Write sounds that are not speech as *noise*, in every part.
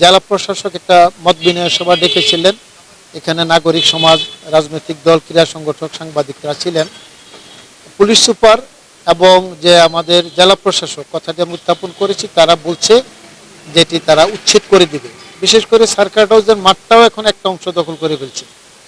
জেলা প্রশাসক একটা মত বিনিময় সভা ডেকেছিলেন। এখানে নাগরিক সমাজ, রাজনৈতিক দল, ক্রীড়া সংগঠক, সাংবাদিকরা ছিলেন। পুলিশ সুপার এবং যে আমাদের জেলা প্রশাসক, কথাটি আমি উত্থাপন করেছি, তারা বলছে যেটি তারা উচ্ছেদ করে দিবে। বিশেষ করে সার্কার হাউসের মাঠটাও এখন একটা অংশ দখল করে ফেলছে।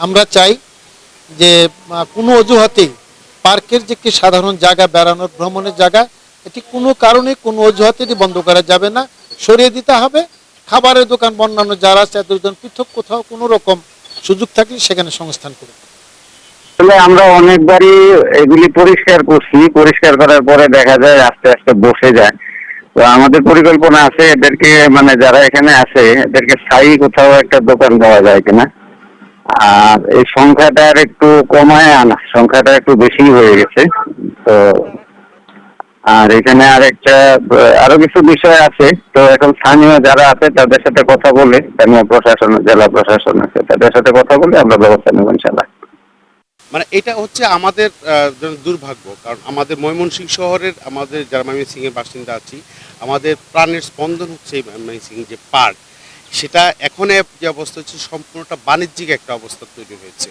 আমরা চাই যে কোনো অজুহাতেই পার্কের যে একটি সাধারণ জায়গা, বেড়ানোর ভ্রমণের জায়গা, এটি কোনো কারণে কোনো অজুহাতে বন্ধ করা যাবে না। সরিয়ে দিতে হবে। খাবারের দোকান বন্যান্য যারা আছে এতজন পৃথক কোথাও কোনো রকম সুযোগ থাকলে সেখানে সংস্থান করুন। আসলে আমরা অনেকবারই এগুলি পরিষ্কার করছি। পরিষ্কার করার পরে দেখা যায় আস্তে আস্তে বসে যায়। তো আমাদের পরিকল্পনা আছে এদেরকে মানে যারা এখানে আছে, এদেরকে স্থায়ী কোথাও একটা দোকান দেওয়া যায় কিনা। আর এই সংখ্যাটা আর একটু কমায় আনা, সংখ্যাটা একটু বেশি হয়ে গেছে। তো আর এখানে আর একটা আরও কিছু বিষয় আছে। তো এখন স্থানীয় যারা আছে, তাদের সাথে কথা বলে, স্থানীয় প্রশাসন, জেলা প্রশাসন আছে, তাদের সাথে কথা বলে আমরা ব্যবস্থা নেব ইনশাল্লাহ মানে এটা হচ্ছে আমাদের দুর্ভাগ্য, কারণ আমাদের ময়মনসিংহ শহরের, আমাদের যারা ময়মনসিংহের বাসিন্দা আছি, আমাদের প্রাণের স্পন্দন হচ্ছে ময়মনসিংহ যে পার্ক। সেটা এখন যে অবস্থা হচ্ছে, সম্পূর্ণটা বাণিজ্যিক একটা অবস্থা তৈরি হয়েছে।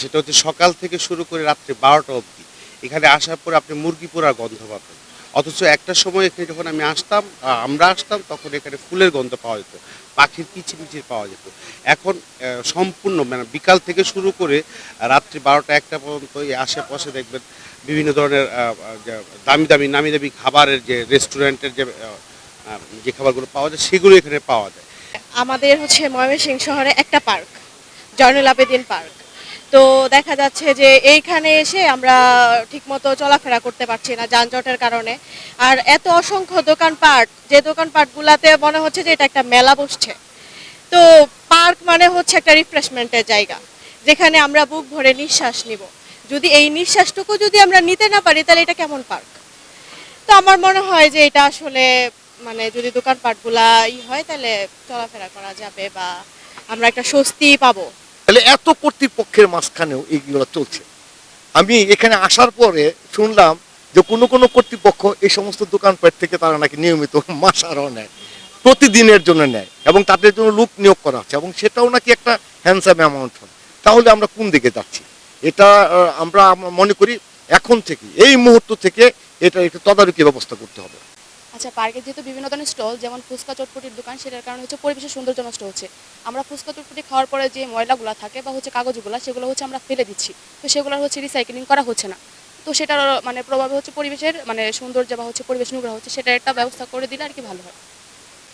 সেটা হচ্ছে সকাল থেকে শুরু করে রাত্রে বারোটা অবধি। এখানে আসার পর আপনি মুরগি পোড়ার গন্ধ পাবেন। অথচ একটা সময় এখানে যখন আমি আসতাম আমরা আসতাম, তখন এখানে ফুলের গন্ধ পাওয়া যেত, পাখির কিচিমিচির পাওয়া যেত। এখন সম্পূর্ণ মানে বিকাল থেকে শুরু করে রাত্রি বারোটা একটা পর্যন্ত এই আশেপাশে দেখবেন বিভিন্ন ধরনের দামি দামি, নামি দামি খাবারের যে রেস্টুরেন্টের যে যে খাবারগুলো পাওয়া যায়, সেগুলো এখানে পাওয়া যায়। আমাদের হচ্ছে ময়মনসিংহ শহরে একটা পার্ক, জয়নুল আবেদিন পার্ক। তো দেখা যাচ্ছে যে এইখানে এসে আমরা ঠিকমতো চলাফেরা করতে পারছি না যানজটের কারণে। আর এত অসংখ্য দোকানপাট যে দোকানপাটগুলাতে মনে হচ্ছে যে এটা একটা মেলা বসছে। তো পার্ক মানে হচ্ছে একটা রিফ্রেশমেন্টের জায়গা, যেখানে আমরা বুক ভরে নিঃশ্বাস নিব। যদি এই নিঃশ্বাসটুকু যদি আমরা নিতে না পারি, তাহলে এটা কেমন পার্ক? তো আমার মনে হয় যে এটা আসলে মানে যদি দোকানপাটগুলা ই হয়, তাহলে চলাফেরা করা যাবে বা আমরা একটা স্বস্তি পাবো। তাহলে এত কর্তৃপক্ষের মাঝখানেও এইগুলো চলছে। আমি এখানে আসার পরে শুনলাম যে কোনো কোনো কর্তৃপক্ষ এই সমস্ত দোকানপাট থেকে তারা নাকি নিয়মিত *laughs* মাসারও নেয়, প্রতিদিনের জন্য নেয় এবং তাদের জন্য লোক নিয়োগ করা হচ্ছে এবং সেটাও নাকি একটা হ্যান্ডসাম অ্যামাউন্ট হয় তাহলে আমরা কোন দিকে যাচ্ছি? এটা আমরা মনে করি এখন থেকে, এই মুহূর্ত থেকে এটা একটু তদারকি ব্যবস্থা করতে হবে। আচ্ছা পার্কে যেহেতু বিভিন্ন ধরনের স্টল, যেমন ফুচকা চটপটির দোকান, সেটার কারণে হচ্ছে পরিবেশের সৌন্দর্য নষ্ট হচ্ছে। আমরা ফুচকা চটপটি খাওয়ার পরে যে ময়লাগুলো থাকে বা হচ্ছে কাগজগুলো, সেগুলো হচ্ছে আমরা ফেলে দিচ্ছি। তো সেগুলো হচ্ছে রিসাইকেলিং করা হচ্ছে না। তো সেটার মানে প্রভাবে হচ্ছে পরিবেশের মানে সৌন্দর্য বা হচ্ছে পরিবেশ নোংরা হচ্ছে, সেটার একটা ব্যবস্থা করে দিলে আর কি ভালো হয়।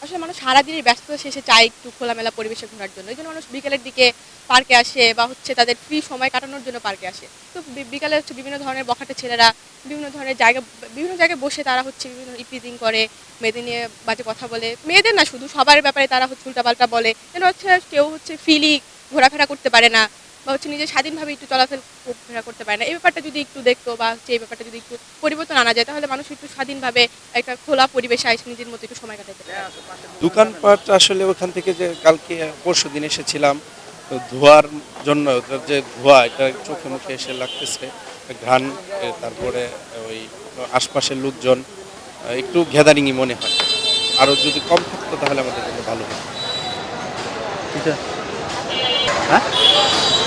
আসলে মানুষ সারাদিনের ব্যস্ততা শেষে চায় একটু খোলামেলা পরিবেশে ঘোরার জন্য। এই জন্য মানুষ বিকেলের দিকে পার্কে আসে বা হচ্ছে তাদের ফ্রি সময় কাটানোর জন্য পার্কে আসে। তো বিকালে হচ্ছে বিভিন্ন ধরনের বখাটে ছেলেরা বিভিন্ন ধরনের জায়গা, বিভিন্ন জায়গায় বসে তারা হচ্ছে বিভিন্ন ইপিজিং করে, মেয়েদের নিয়ে বাজে কথা বলে। মেয়েদের না, শুধু সবার ব্যাপারে তারা হচ্ছে উল্টাপাল্টা বলে। যেন হচ্ছে কেউ হচ্ছে ফ্রিলি ঘোরাফেরা করতে পারে না। বা হচ্ছে নিজে স্বাধীনভাবে একটু চলাফেরা করতে পারে না। এই ব্যাপারটা যদি একটু দেখতো বা হচ্ছে এই ব্যাপারটা যদি একটু পরিবর্তন আনা যায় তাহলে মানুষ একটু স্বাধীনভাবে একটা খোলা পরিবেশে এসে নিজের মতো একটু সময় কাটাতে পারে। দোকানপাট আসলে ওখান থেকে যে কালকে পরশু দিন এসেছিলাম তো ধোয়ার জন্য ওটার যে ধোয়া এটা চোখে মুখে এসে লাগতেছে। ঘ্রাণ তারপরে ওই আশপাশের লোকজন একটু গ্যাদারিংই মনে হয়। আরও যদি কম থাকতো তাহলে আমাদের জন্য ভালো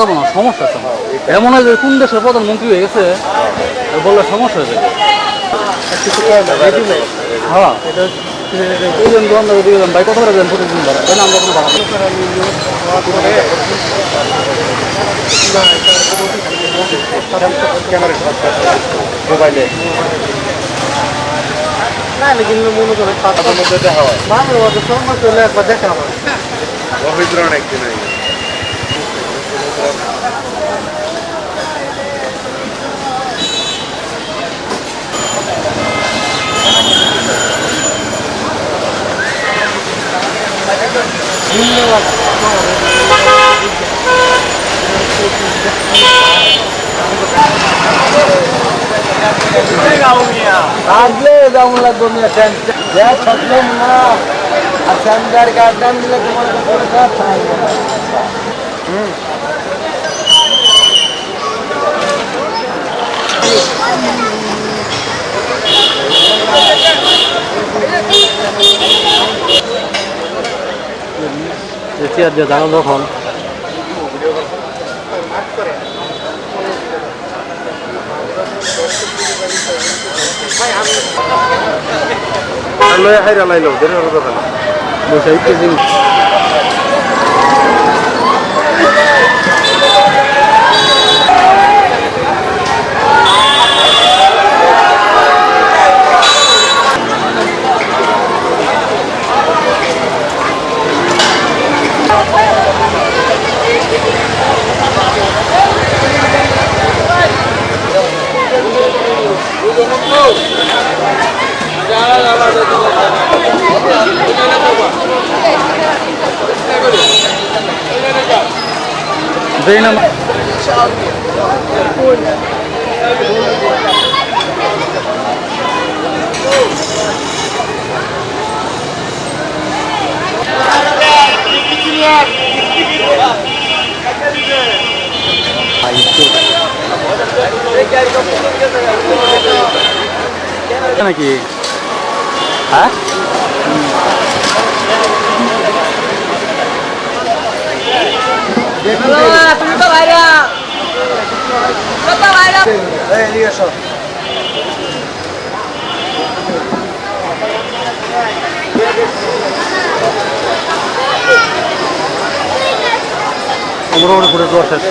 যাব না সমস্যা আছে এমন হয় যে কোন দেশের প্রধানমন্ত্রী হয়ে গেছে বললে সমস্যা হয়ে যাবে। হ্যাঁ। এটা এই জন দিয়ে গেলাম ভাই কত করে দেন প্রতিদিন ধরে তাই না আমরা কোনো ভাড়া মোবাইলে না কিন্তু মনে করে দেখা হয়। একবার দেখা হয় রহিদ্র অনেকদিন হয়ে গেছে। আসলে যেমন লাগবে মিয়া দেখ থাকলাম না আর স্যান্ডার গার্ডেন দিলে তোমার কাছে চেয়ার দিয়ে যখন লয়ে হাইরা লাইলো দেরি হলো দোকানে বসে কেজি দেই না নাকি? হ্যাঁ? মোটামুটি ঘুরে দেওয়া শেষ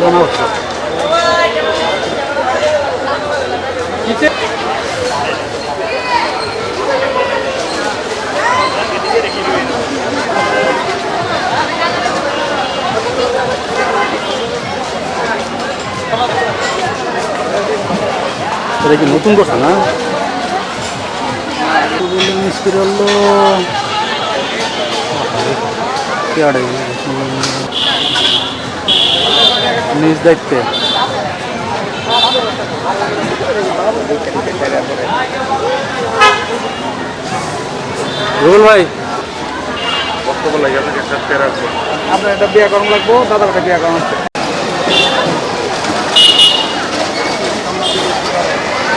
জানা হচ্ছে এটা কি নতুন করছে না? মিস্ত্রি হলো নিজ দায়িত্বে। রুবেল ভাই। বক্তব্য লাগে আপনাকে একটা আপনার একটা বিয়া করানো লাগবো দাদার একটা বিয়া করানো